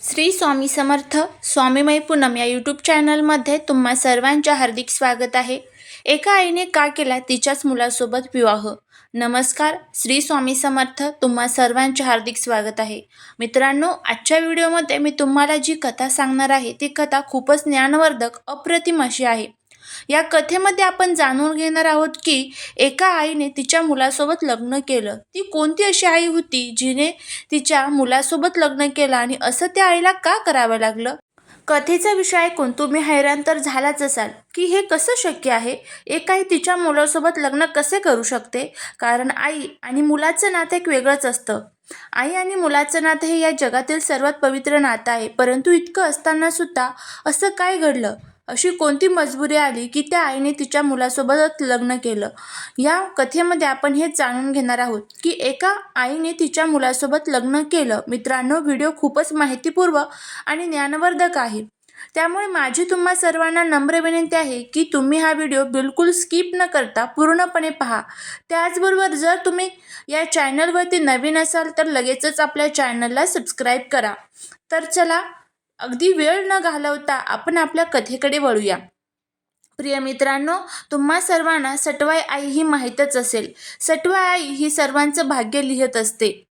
श्री स्वामी समर्थ स्वामीमय पूनम या यूट्यूब चॅनलमध्ये तुम्हा सर्वांच्या हार्दिक स्वागत आहे. एका आईने का केला तिच्याच मुलासोबत विवाह? नमस्कार श्री स्वामी समर्थ तुम्हा सर्वांचे हार्दिक स्वागत आहे. मित्रांनो आजच्या व्हिडिओमध्ये मी तुम्हाला जी कथा सांगणार आहे ती कथा खूपच ज्ञानवर्धक अप्रतिम अशी आहे. या कथेमध्ये आपण जाणून घेणार आहोत की एका आईने तिच्या मुलासोबत लग्न केलं. ती कोणती अशी आई होती जिने तिच्या मुलासोबत लग्न केलं आणि असं त्या आईला का करावं लागलं? कथेचा विषय ऐकून तुम्ही हैराण तर झालाच असाल की हे कसं शक्य आहे? एक आई तिच्या मुलासोबत लग्न कसे करू शकते? कारण आई आणि मुलाचं नातं एक वेगळंच असतं. आई आणि मुलाचं नातं हे या जगातील सर्वात पवित्र नातं आहे. परंतु इतकं असताना सुद्धा असं काय घडलं? अशी कोणती मजबुरी आली की त्या आईने तिच्या मुलासोबतच लग्न केलं? या कथेमध्ये आपण हे जाणून घेणार आहोत की एका आईने तिच्या मुलासोबत लग्न केलं. मित्रांनो व्हिडिओ खूपच माहितीपूर्व आणि ज्ञानवर्धक आहे. त्यामुळे माझी तुम्हा सर्वांना नम्र विनंती आहे की तुम्ही हा व्हिडिओ बिलकुल स्किप न करता पूर्णपणे पहा. त्याचबरोबर जर तुम्ही या चॅनलवरती नवीन असाल तर लगेचच आपल्या चॅनलला सबस्क्राईब करा. तर चला अगदी वेळ न घालवता आपण आपल्या कथेकडे वळूया. प्रिय मित्रांनो तुम्हा सर्वांना सटवाई आई ही माहीतच असेल. सटवाई आई ही सर्वांचं भाग्य लिहित असते.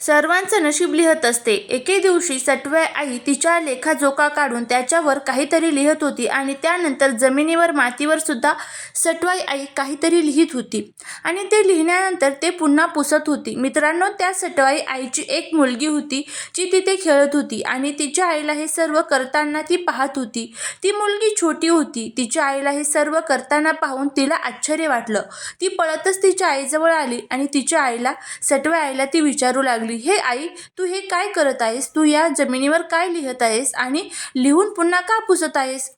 सर्वांचं नशीब लिहत असते. एके दिवशी सटवाई आई तिच्या लेखाजोखा काढून त्याच्यावर काहीतरी लिहित होती आणि त्यानंतर जमिनीवर मातीवर सुद्धा सटवाई आई काहीतरी लिहित होती. आणि ते लिहिल्यानंतर ते पुन्हा पुसत होती. मित्रांनो त्या सटवाई आईची एक मुलगी होती जी तिथे खेळत होती आणि तिच्या आईला हे सर्व करताना ती पाहत होती. ती मुलगी छोटी होती. तिच्या आईला हे सर्व करताना पाहून तिला आश्चर्य वाटलं. ती पळतच तिच्या आईजवळ आली आणि तिच्या आईला सटवाई आईला ती विचारू लागली. हे आई तू हे काय करत आहेस? तू या जमिनीवर काय लिहित आहेस आणि लिहून पुन्हा का पुसत आहेस?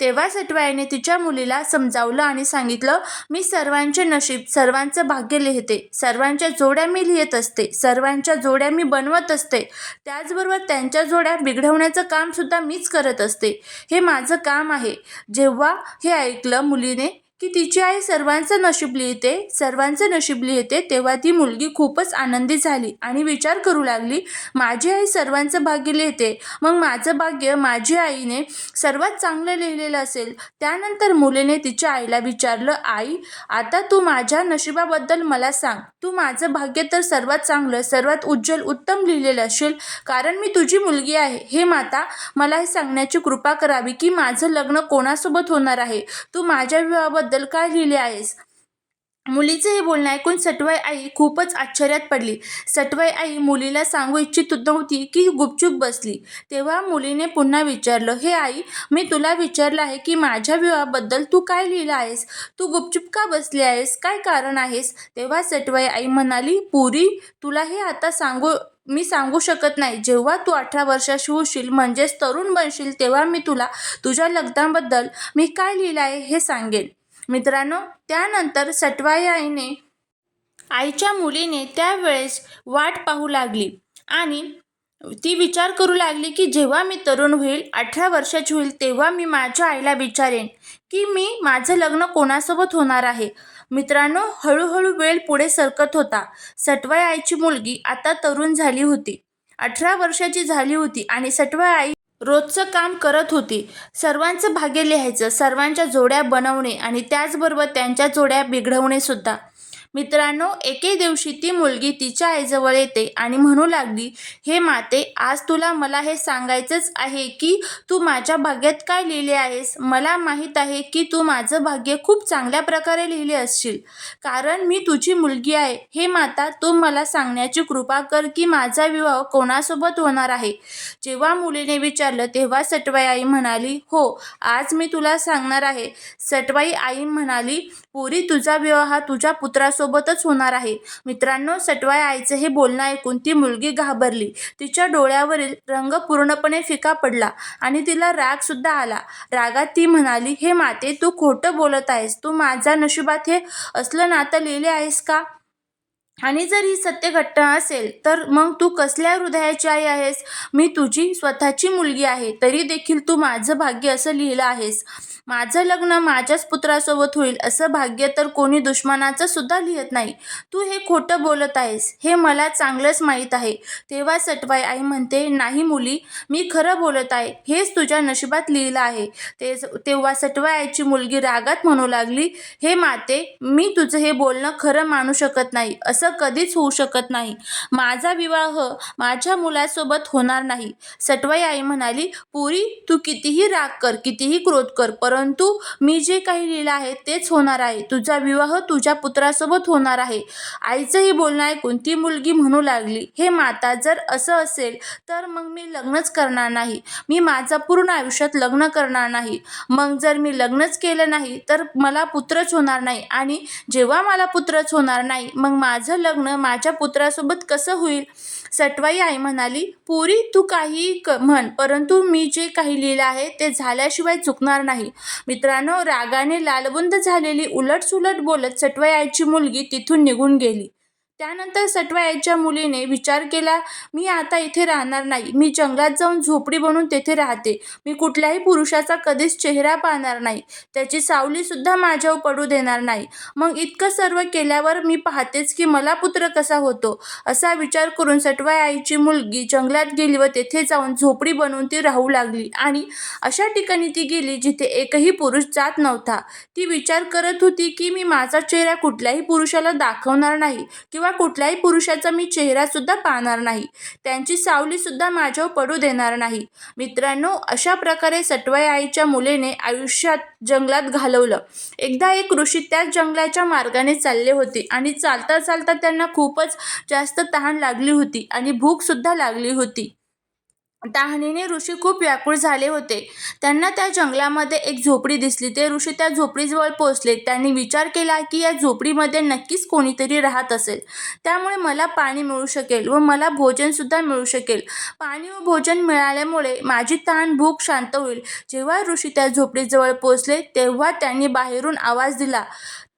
तेव्हा सटवाईने तिच्या मुलीला समजावलं आणि सांगितलं मी सर्वांचे नशीब सर्वांचं भाग्य लिहिते. सर्वांच्या जोड्या मी लिहित असते. सर्वांच्या जोड्या मी बनवत असते. त्याचबरोबर त्यांच्या जोड्या बिघडवण्याचं कामसुद्धा मीच करत असते. हे माझं काम आहे. जेव्हा हे ऐकलं मुलीने की तिची आई सर्वांचं नशीब लिहिते सर्वांचं नशीब लिहिते तेव्हा ती मुलगी खूपच आनंदी झाली आणि विचार करू लागली माझी आई सर्वांचं भाग्य लिहिते. मग माझं भाग्य माझी आईने सर्वात चांगलं लिहिलेलं असेल. त्यानंतर मुलीने तिच्या आईला विचारलं आई आता तू माझ्या नशिबाबद्दल मला सांग. तू माझं भाग्य तर सर्वात चांगलं सर्वात उज्ज्वल उत्तम लिहिलेलं असेल. कारण मी तुझी मुलगी आहे. हे माता मला हे सांगण्याची कृपा करावी की माझं लग्न कोणासोबत होणार आहे? तू माझ्या विवाहाबद्दल बद्दल काय लिहिले आहेस? मुलीचे हे बोलणं ऐकून सटवाई आई खूपच आश्चर्यात पडली. सटवाई आई मुलीला सांगू इच्छित नव्हती की गुपचूप बसली. तेव्हा मुलीने पुन्हा विचारलं हे आई मी तुला विचारलं आहे की माझ्या विवाहाबद्दल तू काय लिहिलं आहेस? तू गुपचूप का बसली आहेस? काय कारण आहेस? तेव्हा सटवाई आई म्हणाली पुरी तुला हे आता सांगू मी सांगू शकत नाही. जेव्हा तू अठरा वर्षाशी होशील म्हणजेच तरुण बनशील तेव्हा मी तुला तुझ्या लग्नाबद्दल मी काय लिहिलं आहे हे सांगेन. मित्रांनो त्यानंतर सटवाई आईने आईच्या मुलीने त्यावेळेस वाट पाहू लागली आणि ती विचार करू लागली की जेव्हा मी तरुण होईल अठरा वर्षाची होईल तेव्हा मी माझ्या आईला विचारेन की मी माझं लग्न कोणासोबत होणार आहे? मित्रांनो हळूहळू वेळ पुढे सरकत होता. सटवाई आईची मुलगी आता तरुण झाली होती. अठरा वर्षाची झाली होती आणि सटवाई आई रोजचं काम करत होती. सर्वांचं भाग्य लिहायचं सर्वांच्या जोड्या बनवणे आणि त्याचबरोबर त्यांच्या जोड्या बिघडवणे सुद्धा. मित्रांनो एके दिवशी ती मुलगी तिच्या आईजवळ येते आणि म्हणू लागली हे माते आज तुला मला हे सांगायचंच आहे की तू माझ्या भाग्यात काय लिहिले आहेस? मला माहीत आहे की तू माझं भाग्य खूप चांगल्या प्रकारे लिहिले असशील. कारण मी तुझी मुलगी आहे. हे माता तू मला सांगण्याची कृपा कर की माझा विवाह कोणासोबत होणार आहे? जेव्हा मुलीने विचारलं तेव्हा सटवाई आई म्हणाली हो आज मी तुला सांगणार आहे. सटवाई आई म्हणाली पुरी तुझा विवाह हा तुझ्या सोबतच होणार आहे. मित्रांनो सटवाय आईचं हे बोलणं ऐकून ती मुलगी घाबरली. तिच्या डोळ्यावरील रंग पूर्णपणे फिका पडला आणि तिला राग सुद्धा आला. रागात ती म्हणाली हे माते तू खोटं बोलत आहेस. तू माझ्या नशिबात हे असलं नातं लिहिले आहेस का? आणि जर ही सत्य घटना असेल तर मग तू कसल्या हृदयाची आई आहेस? मी तुझी स्वतःची मुलगी आहे. तरी देखील तू माझं भाग्य असं लिहिलं आहेस. माझं लग्न माझ्याच पुत्रासोबत होईल असं भाग्य तर कोणी दुश्मनाचं सुद्धा लिहित नाही. तू हे खोटं बोलत आहेस हे मला चांगलंच माहीत आहे. तेव्हा सटवाई आई म्हणते नाही मुली मी खरं बोलत आहे हेच तुझ्या नशिबात लिहिलं आहे. ते तेव्हा सटवाई आईची मुलगी रागात म्हणू लागली हे माते मी तुझं हे बोलणं खरं मानू शकत नाही असं कधीच होऊ शकत नाही. माझा विवाह माझ्या मुलासोबत होणार नाही. सटवाई आई म्हणाली पुरी तू कितीही राग कर कितीही क्रोध कर परंतु परंतु मी जे काही लिहिलं आहे तेच होणार आहे. तुझा विवाह तुझ्या पुत्रासोबत होणार आहे. आईचंही बोलणं ऐकून ती मुलगी म्हणू लागली हे माता जर असं असेल तर मग मी लग्नच करणार नाही. मी माझं पूर्ण आयुष्यात लग्न करणार नाही. मग जर मी लग्नच केलं नाही तर मला पुत्रच होणार नाही आणि जेव्हा मला पुत्रच होणार नाही मग माझं लग्न माझ्या पुत्रासोबत कसं होईल? सटवाई आई म्हणाली पुरी तू काही क म्हण परंतु मी जे काही लिहिलं आहे ते झाल्याशिवाय चुकणार नाही. मित्रांनो रागाने लालबुंद झालेली उलटसुलट बोलत सटवाई आईची मुलगी तिथून निघून गेली. त्यानंतर सटवाईच्या मुलीने विचार केला मी आता इथे राहणार नाही. मी जंगलात जाऊन झोपडी बनवून तेथे राहते. मी कुठल्याही पुरुषाचा कधीच चेहरा पाहणार नाही. त्याची सावलीसुद्धा माझ्यावर पडू देणार नाही. मग इतकं सर्व केल्यावर मी पाहतेच की मला पुत्र कसा होतो. असा विचार करून सटवाई आईची मुलगी जंगलात गेली व तेथे जाऊन झोपडी बनवून ती राहू लागली आणि अशा ठिकाणी ती गेली जिथे एकही पुरुष जात नव्हता. ती विचार करत होती की मी माझा चेहरा कुठल्याही पुरुषाला दाखवणार नाही किंवा कुठल्याही पुरुषाचा मी चेहरासुद्धा पाहणार नाही. त्यांची सावलीसुद्धा माझ्यावर पडू देणार नाही. मित्रांनो अशा प्रकारे सटवाई आईच्या मुलीने आयुष्यात जंगलात घालवलं. एकदा एक ऋषी त्याच जंगलाच्या मार्गाने चालले होते आणि चालता चालता त्यांना खूपच जास्त तहान लागली होती आणि भूकसुद्धा लागली होती. तहानीने ऋषी खूप व्याकुळ झाले होते. त्यांना त्या जंगलामध्ये एक झोपडी दिसली. ते ऋषी त्या झोपडीजवळ पोहोचले. त्यांनी विचार केला की या झोपडीमध्ये नक्कीच कोणीतरी राहत असेल. त्यामुळे मला पाणी मिळू शकेल व मला भोजनसुद्धा मिळू शकेल. पाणी व भोजन मिळाल्यामुळे माझी तहान भूक शांत होईल. जेव्हा ऋषी त्या झोपडीजवळ पोहोचले तेव्हा त्यांनी बाहेरून आवाज दिला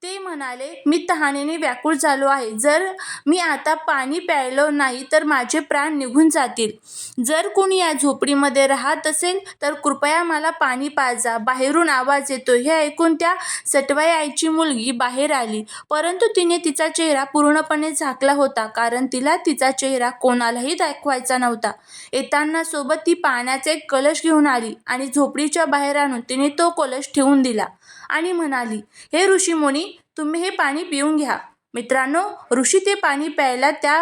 ते म्हणाले मी तहानेने व्याकुळ झालो आहे. जर मी आता पाणी प्यायलो नाही तर माझे प्राण निघून जातील. जर कुणी या झोपडीमध्ये राहत असेल तर कृपया मला पाणी पाजा. बाहेरून आवाज येतो. हे ऐकून त्या सटवाई आईची मुलगी बाहेर आली. परंतु तिने तिचा चेहरा पूर्णपणे झाकला होता कारण तिला तिचा चेहरा कोणालाही दाखवायचा नव्हता. येताना सोबत ती पाण्याचा एक कलश घेऊन आली आणि झोपडीच्या बाहेर आणून तिने तो कलश ठेवून दिला. आणि म्हणाली हे ऋषीमुनी तुम्ही हे पाणी पिऊन घ्या. मित्रांनो ऋषी ते पाणी प्यायला त्या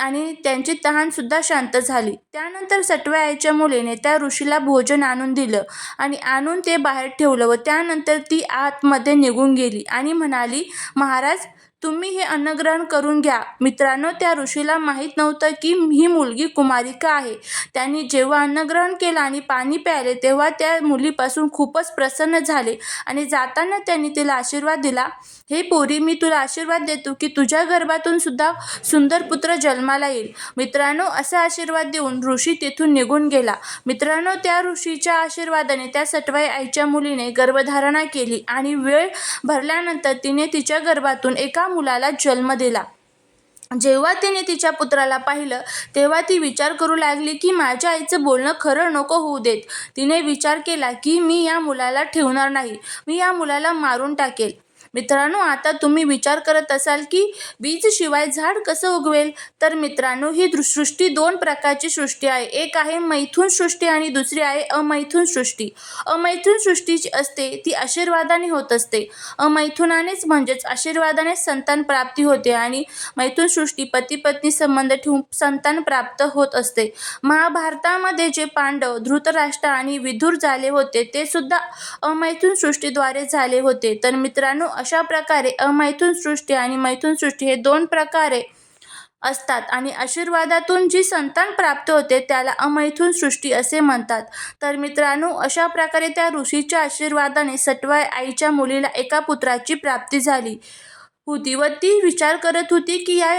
आणि त्यांची तहानसुद्धा शांत झाली. त्यानंतर सटव्याच्या मुलीने त्या ऋषीला भोजन आणून दिलं आणि आणून ते बाहेर ठेवलं व त्यानंतर ती आतमध्ये निघून गेली आणि म्हणाली महाराज तुम्ही हे अन्नग्रहण करून घ्या. मित्रांनो त्या ऋषीला माहीत नव्हतं की ही मुलगी कुमारिका आहे. त्यांनी जेव्हा अन्नग्रहण केलं आणि पाणी प्यायले तेव्हा त्या मुलीपासून खूपच प्रसन्न झाले आणि जाताना त्यांनी तिला आशीर्वाद दिला. हे पोरी मी तुला आशीर्वाद देतो की तुझ्या गर्भातून सुद्धा सुंदर पुत्र जन्माला येईल. मित्रांनो असा आशीर्वाद देऊन ऋषी तेथून निघून गेला. मित्रांनो त्या ऋषीच्या आशीर्वादाने त्या सटवाई आईच्या मुलीने गर्भधारणा केली आणि वेळ भरल्यानंतर तिने तिच्या गर्भातून एका मुलाला जन्म दिला. जेव्हा तिने तिच्या पुत्राला पाहिलं तेव्हा ती विचार करू लागली की माझ्या आईचं बोलणं खरं नको होऊ देत. तिने विचार केला की मी या मुलाला ठेवणार नाही. मी या मुलाला मारून टाकेल. मित्रांनो आता तुम्ही विचार करत असाल की वीजशिवाय झाड कसं उगवेल? तर मित्रांनो ही सृष्टी दोन प्रकारची सृष्टी आहे. एक आहे मैथून सृष्टी आणि दुसरी आहे अमैथून सृष्टी. अमैथून सृष्टीची असते ती आशीर्वादाने होत असते. अमैथुनानेच म्हणजेच आशीर्वादाने संतान प्राप्ती होते आणि मैथून सृष्टी पती पत्नी संबंध ठेवून संतान प्राप्त होत असते. महाभारतामध्ये जे पांडव धृतराष्ट्र आणि विधुर झाले होते ते सुद्धा अमैथून सृष्टीद्वारे झाले होते. तर मित्रांनो अशा प्रकारे अमैथून सृष्टी आणि मैथून सृष्टी हे दोन प्रकारे असतात. आणि आशीर्वादातून जी संतान प्राप्त होते त्याला अमैथून सृष्टी असे म्हणतात. तर मित्रांनो अशा प्रकारे त्या ऋषीच्या आशीर्वादाने सटवाय आईच्या मुलीला एका पुत्राची प्राप्ती झाली होती व ती विचार करत होती की या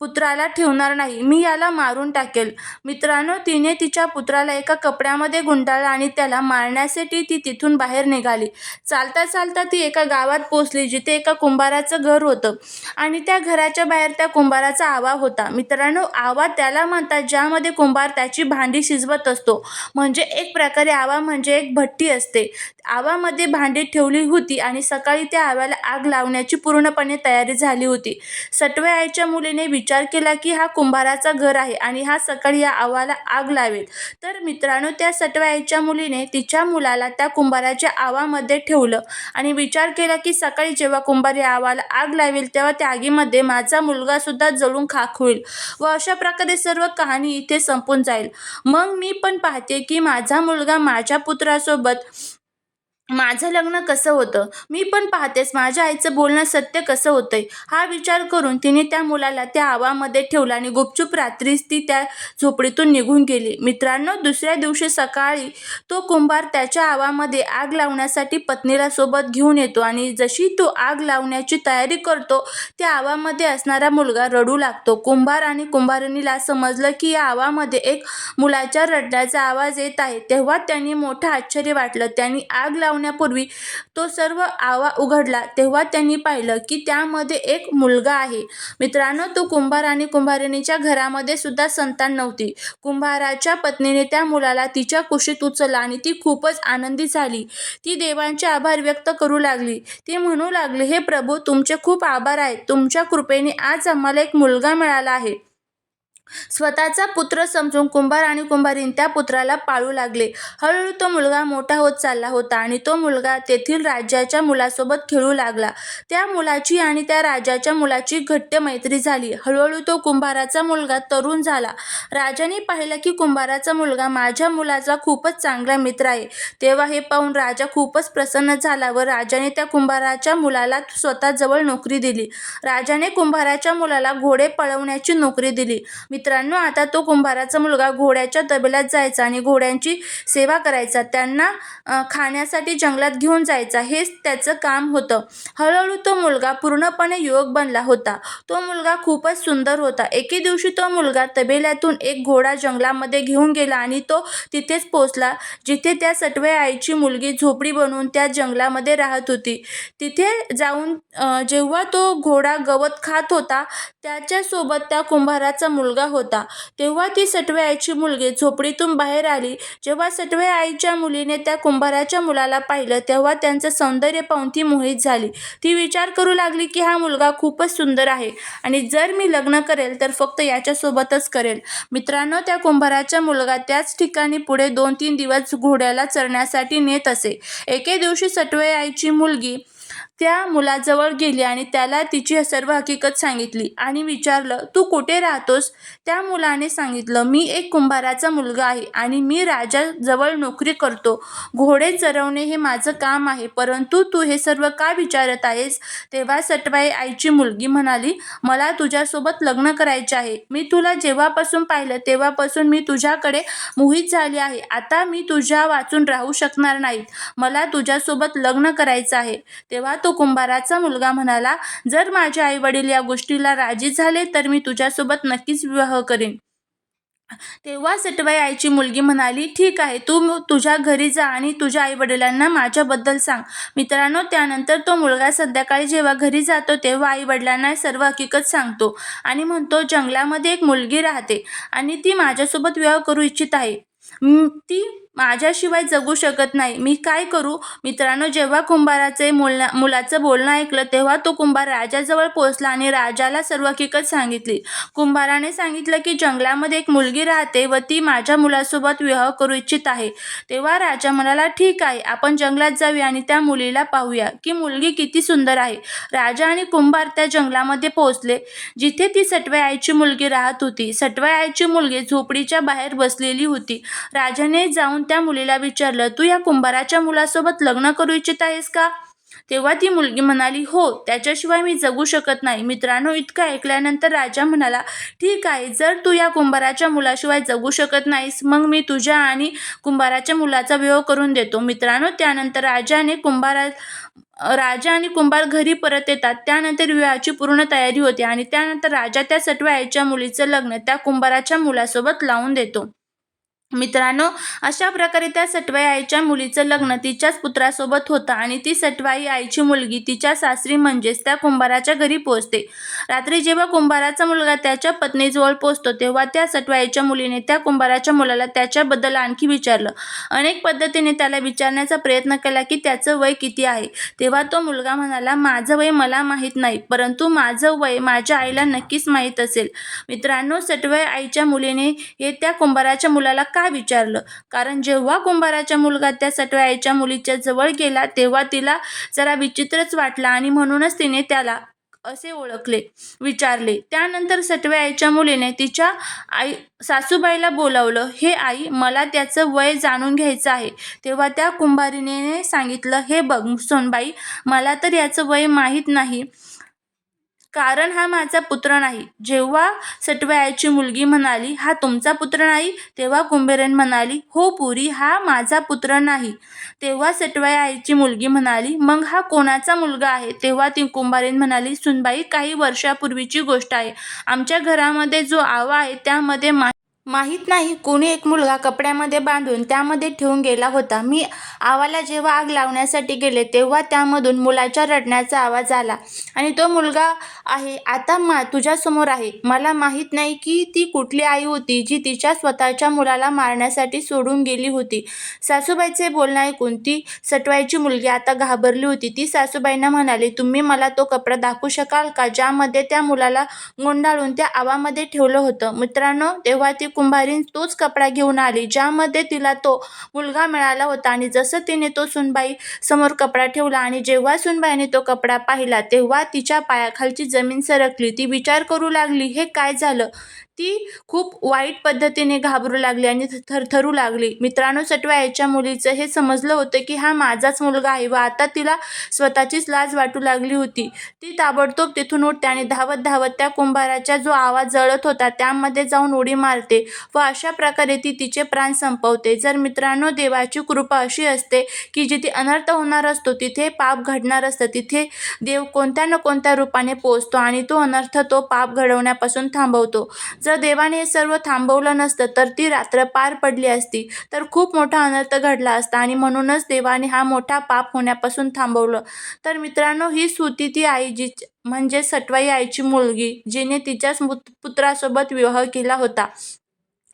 पुत्राला ठेवणार नाही. मी याला मारून टाकेल. मित्रांनो तिने तिच्या पुत्राला एका कपड्यामध्ये गुंडाळलं आणि त्याला मारण्यासाठी ती तिथून बाहेर निघाली. चालता चालता ती एका गावात पोचली जिथे एका कुंभाराचं घर होतं आणि त्या घराच्या बाहेर त्या कुंभाराचा आवा होता. मित्रांनो आवा त्याला म्हणतात ज्यामध्ये कुंभार त्याची भांडी शिजवत असतो. म्हणजे एक प्रकारे आवा म्हणजे एक भट्टी असते. आवामध्ये भांडी ठेवली होती आणि सकाळी त्या आव्याला आग लावण्याची पूर्णपणे तयारी झाली होती. सटवे आईच्या मुलीने विचार केला की हा कुंभाराचा घर आहे आणि हा सकाळी या आवाला आग लावेल. तर मित्रांनो त्या सटवायच्या मुलीने तिच्या मुलाला त्या कुंभाराच्या आवामध्ये ठेवलं आणि विचार केला की सकाळी जेव्हा कुंभार या आवाला आग लावेल तेव्हा त्या आगीमध्ये माझा मुलगा सुद्धा जळून खाक होईल व अशा प्रकारे सर्व कहाणी इथे संपून जाईल. मग मी पण पाहते की माझा मुलगा माझ्या पुत्रासोबत माझं लग्न कसं होतं? मी पण पाहतेच. माझ्या आईचं बोलणं सत्य कसं होतंय? हा विचार करून तिने त्या मुलाला त्या आवामध्ये ठेवला आणि गुपचूप रात्रीच ती त्या झोपडीतून निघून गेली. मित्रांनो दुसऱ्या दिवशी सकाळी तो कुंभार त्याच्या आवामध्ये आग लावण्यासाठी पत्नीला सोबत घेऊन येतो आणि जशी तो आग लावण्याची तयारी करतो त्या आवामध्ये असणारा मुलगा रडू लागतो. कुंभार आणि कुंभारणीला समजलं की या आवामध्ये एक मुलाच्या रडण्याचा आवाज येत आहे. तेव्हा त्यांनी मोठं आश्चर्य वाटलं. त्यांनी आग लाव लावण्यापूर्वी तो सर्व आवा उघडला तेव्हा त्यांनी पाहिलं की त्यामध्ये एक मुलगा आहे. मित्रांनो तो कुंभार आणि कुंभारिणीच्या घरामध्ये सुद्धा संतान नव्हती. कुंभाराच्या पत्नीने त्या मुलाला तिच्या कुशीत उचलला आणि ती खूपच आनंदी झाली. ती देवांचे आभार व्यक्त करू लागली. ती म्हणू लागली हे प्रभू तुमचे खूप आभार आहेत तुमच्या कृपेने आज आम्हाला एक मुलगा मिळाला आहे. स्वतःचा पुत्र समजून कुंभार आणि कुंभारीण त्या पुत्राला पाळू लागले. हळूहळू तो मुलगा मोठा होत चालला होता आणि तो मुलगा तेथील राजाच्या मुलासोबत खेळू लागला. त्या मुलाची आणि त्या राजाच्या मुलाची घट्ट मैत्री झाली. हळूहळू तो कुंभाराचा मुलगा तरुण झाला. राजाने पाहिलं की कुंभाराचा मुलगा माझ्या मुलाचा खूपच चांगला मित्र आहे. तेव्हा हे पाहून राजा खूपच प्रसन्न झाला व राजाने त्या कुंभाराच्या मुलाला स्वतःजवळ नोकरी दिली. राजाने कुंभाराच्या मुलाला घोडे पळवण्याची नोकरी दिली. मित्रांनो आता तो कुंभाराचा मुलगा घोड्याच्या तबेल्यात जायचा आणि घोड्यांची सेवा करायचा. त्यांना खाण्यासाठी जंगलात घेऊन जायचा. हेच त्याचं काम होतं. हळूहळू तो मुलगा पूर्णपणे युवक बनला होता. तो मुलगा खूपच सुंदर होता. एके दिवशी तो मुलगा तबेल्यातून एक घोडा जंगलामध्ये घेऊन गेला आणि तो तिथेच पोचला जिथे त्या सटवे आईची मुलगी झोपडी बनवून त्या जंगलामध्ये राहत होती. तिथे जाऊन जेव्हा तो घोडा गवत खात होता त्याच्यासोबत त्या कुंभाराचा मुलगा होता. तेव्हा ती सटवे आईची मुलगी झोपडीतून बाहेर आली. जेव्हा सटवे आईच्या मुलीने त्या कुंभाराच्या मुलाला पाहिलं तेव्हा त्यांचं सौंदर्य पाहून ती मोहित झाली. ती विचार करू लागली की हा मुलगा खूपच सुंदर आहे आणि जर मी लग्न करेल तर फक्त याच्यासोबतच करेल. मित्रांनो त्या कुंभाराचा मुलगा त्याच ठिकाणी पुढे दोन तीन दिवस घोड्याला चरण्यासाठी नेत असे. एके दिवशी सटवे आईची मुलगी त्या मुलाजवळ गेली आणि त्याला तिची सर्व हकीकत सांगितली आणि विचारलं तू कुठे राहतोस? त्या मुलाने सांगितलं मी एक कुंभाराचा मुलगा आहे आणि मी राजाजवळ नोकरी करतो. घोडे चरवणे हे माझं काम आहे परंतु तू हे सर्व का विचारत आहेस? तेव्हा सटवाई आईची मुलगी म्हणाली मला तुझ्यासोबत लग्न करायचे आहे. मी तुला जेव्हापासून पाहिलं तेव्हापासून मी तुझ्याकडे मोहित झाली आहे. आता मी तुझ्या वाचून राहू शकणार नाहीत मला तुझ्यासोबत लग्न करायचं आहे. तेव्हा तो कुंभाराचा मुलगा म्हणाला जर माझे आई वडील या गोष्टीला राजी झाले तर मी तुझ्यासोबत नक्कीच विवाह करेन. तेव्हा सटवाई आईची मुलगी म्हणाली ठीक आहे तू तुझ्या घरी जा आणि तुझ्या आई वडिलांना माझ्याबद्दल सांग. मित्रांनो त्यानंतर तो मुलगा संध्याकाळी जेव्हा घरी जातो तेव्हा आई वडिलांना सर्व हकीकत सांगतो आणि म्हणतो जंगलामध्ये एक मुलगी राहते आणि ती माझ्यासोबत विवाह करू इच्छित आहे. ती माझ्याशिवाय जगू शकत नाही. मी काय करू? मित्रांनो जेव्हा कुंभाराचे मुला मुलाचं बोलणं ऐकलं तेव्हा तो कुंभार राजाजवळ पोहोचला आणि राजाला सर्व हकीकत सांगितली. कुंभाराने सांगितलं की जंगलामध्ये एक मुलगी राहते व ती माझ्या मुलासोबत विवाह करू इच्छित आहे. तेव्हा राजा म्हणाला ठीक आहे आपण जंगलात जाऊया आणि त्या मुलीला पाहूया की मुलगी किती सुंदर आहे. राजा आणि कुंभार त्या जंगलामध्ये पोहोचले जिथे ती सटवाई आईची मुलगी राहत होती. सटवाई आईची मुलगी झोपडीच्या बाहेर बसलेली होती. राजाने जाऊन त्या मुलीला विचारलं तू या कुंभाराच्या मुलासोबत लग्न करू इच्छित आहेस का? तेव्हा ती मुलगी म्हणाली हो त्याच्याशिवाय मी जगू शकत नाही. मित्रांनो इतकं ऐकल्यानंतर राजा म्हणाला ठीक आहे जर तू या कुंभाराच्या मुलाशिवाय जगू शकत नाहीस मग मी तुझ्या आणि कुंभाराच्या मुलाचा विवाह करून देतो. मित्रांनो त्यानंतर राजाने कुंभारा राजा आणि कुंभार घरी परत येतात. त्यानंतर विवाहाची पूर्ण तयारी होते आणि त्यानंतर राजा त्या सटव्या आईच्या मुलीचं लग्न त्या कुंभाराच्या मुलासोबत लावून देतो. मित्रांनो अशा प्रकारे त्या सटवाई आईच्या मुलीचं लग्न तिच्याच पुत्रासोबत होतं आणि ती सटवाई आईची मुलगी तिच्या सासरी म्हणजेच त्या कुंभाराच्या घरी पोहोचते. रात्री जेव्हा कुंभाराचा मुलगा त्याच्या पत्नीजवळ पोहोचतो तेव्हा त्या सटवाईच्या मुलीने त्या कुंभाराच्या मुलाला त्याच्याबद्दल आणखी विचारलं. अनेक पद्धतीने त्याला विचारण्याचा प्रयत्न केला की त्याचं वय किती आहे? तेव्हा तो मुलगा म्हणाला माझं वय मला माहीत नाही परंतु माझं वय माझ्या आईला नक्कीच माहीत असेल. मित्रांनो सटवाई आईच्या मुलीने हे त्या कुंभाराच्या मुलाला का विचारलं. कारण जेव्हा कुंभाराचा मुलगा त्या सटव्या आईच्या मुलीच्या जवळ गेला तेव्हा तिला जरा विचित्रच वाटला आणि म्हणूनच तिने त्याला असे ओळखले विचारले. त्यानंतर सटव्या आईच्या मुलीने तिच्या आई सासूबाईला बोलावलं हे आई मला त्याचं वय जाणून घ्यायचं आहे. तेव्हा त्या कुंभारीने सांगितलं हे बघ सोनबाई मला तर याचं वय माहीत नाही. कारण हा माझा पुत्र नाही. जेव्हा सटवायाची मुलगी म्हणाली हा तुमचा पुत्र नाही तेव्हा कुंभेरन म्हणाली हो पुरी हा माझा पुत्र नाही. तेव्हा सटवाई आईची मुलगी म्हणाली मग हा कोणाचा मुलगा आहे? तेव्हा ती कुंभारीन म्हणाली सुनबाई काही वर्षापूर्वीची गोष्ट आहे. आमच्या घरामध्ये जो आवा आहे त्यामध्ये मा माहीत नाही कोणी एक मुलगा कपड्यामध्ये बांधून त्यामध्ये ठेवून गेला होता. मी आवाला जेव्हा आग लावण्यासाठी गेले तेव्हा त्यामधून मुलाच्या रडण्याचा आवाज आला. आणि तो मुलगा आहे आता मा तुझ्यासमोर आहे. मला माहीत नाही की ती कुठली आई होती जी तिच्या स्वतःच्या मुलाला मारण्यासाठी सोडून गेली होती. सासूबाईचे बोलणं ऐकून ती सटवायची मुलगी आता घाबरली होती. ती सासूबाईंना म्हणाली तुम्ही मला तो कपडा दाखवू शकाल का? ज्यामध्ये त्या मुलाला गोंडाळून त्या आवामध्ये ठेवलं होतं. मित्रांनो तेव्हा ती कुंभारीन तोच कपडा घेऊन आली ज्यामध्ये तिला तो मुलगा मिळाला होता. आणि जसं तिने तो सुनबाई समोर कपडा ठेवला आणि जेव्हा सुनबाईने तो कपडा पाहिला तेव्हा तिच्या पायाखालची जमीन सरकली. ती विचार करू लागली हे काय झालं? ती खूप वाईट पद्धतीने घाबरू लागली आणि थरथरू लागली. मित्रांनो सटव्या याच्या मुलीचं हे समजलं होतं की हा माझाच मुलगा आहे व आता तिला स्वतःचीच लाज वाटू लागली होती. ती ताबडतोब तिथून उठते आणि धावत धावत त्या कुंभाराच्या जो आवाज जळत होता त्यामध्ये जाऊन उडी मारते व अशा प्रकारे ती तिचे प्राण संपवते. जर मित्रांनो देवाची कृपा अशी असते की जिथे अनर्थ होणार असतो तिथे पाप घडणार असतं तिथे देव कोणत्या न कोणत्या रूपाने पोचतो आणि तो अनर्थ तो पाप घडवण्यापासून थांबवतो. जर देवाने हे सर्व थांबवलं नसतं तर ती रात्र पार पडली असती. तर खूप मोठा अनर्थ घडला असता आणि म्हणूनच देवाने हा मोठा पाप होण्यापासून थांबवलं. तर मित्रांनो ही सुती ती आई जी म्हणजे सटवाई आईची मुलगी जिने तिच्याच पुत्रासोबत विवाह केला होता.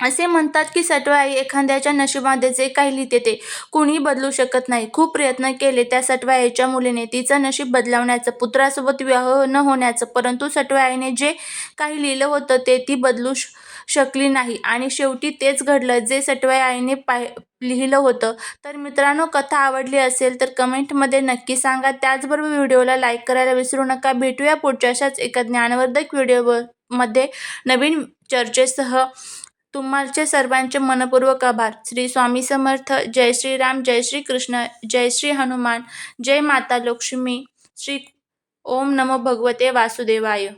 असे म्हणतात की सटवाई एखाद्याच्या नशिबामध्ये जे काही लिहिते ते कुणी बदलू शकत नाही. खूप प्रयत्न केले त्या सटवाईच्या मुलीने. तिचं नशीब बदलावण्याचं पुत्रासोबत विवाह न होण्याचं परंतु सटवाईने जे काही लिहिलं होतं ते ती बदलू श शकली नाही. आणि शेवटी तेच घडलं. जे सटवाई आईने पाय लिहिलं होतं. तर मित्रांनो कथा आवडली असेल तर कमेंटमध्ये नक्की सांगा. त्याचबरोबर व्हिडिओला लाईक करायला विसरू नका. भेटूया पुढच्या अशाच एका ज्ञानवर्धक व्हिडिओमध्ये नवीन चर्चेसह. तुम्हाचे सर्वांचे मनपूर्वक आभार. श्री स्वामी समर्थ जय श्रीराम जय श्री कृष्ण जय श्री हनुमान जय माता लक्ष्मी श्री ओम नमो भगवते वासुदेवाय.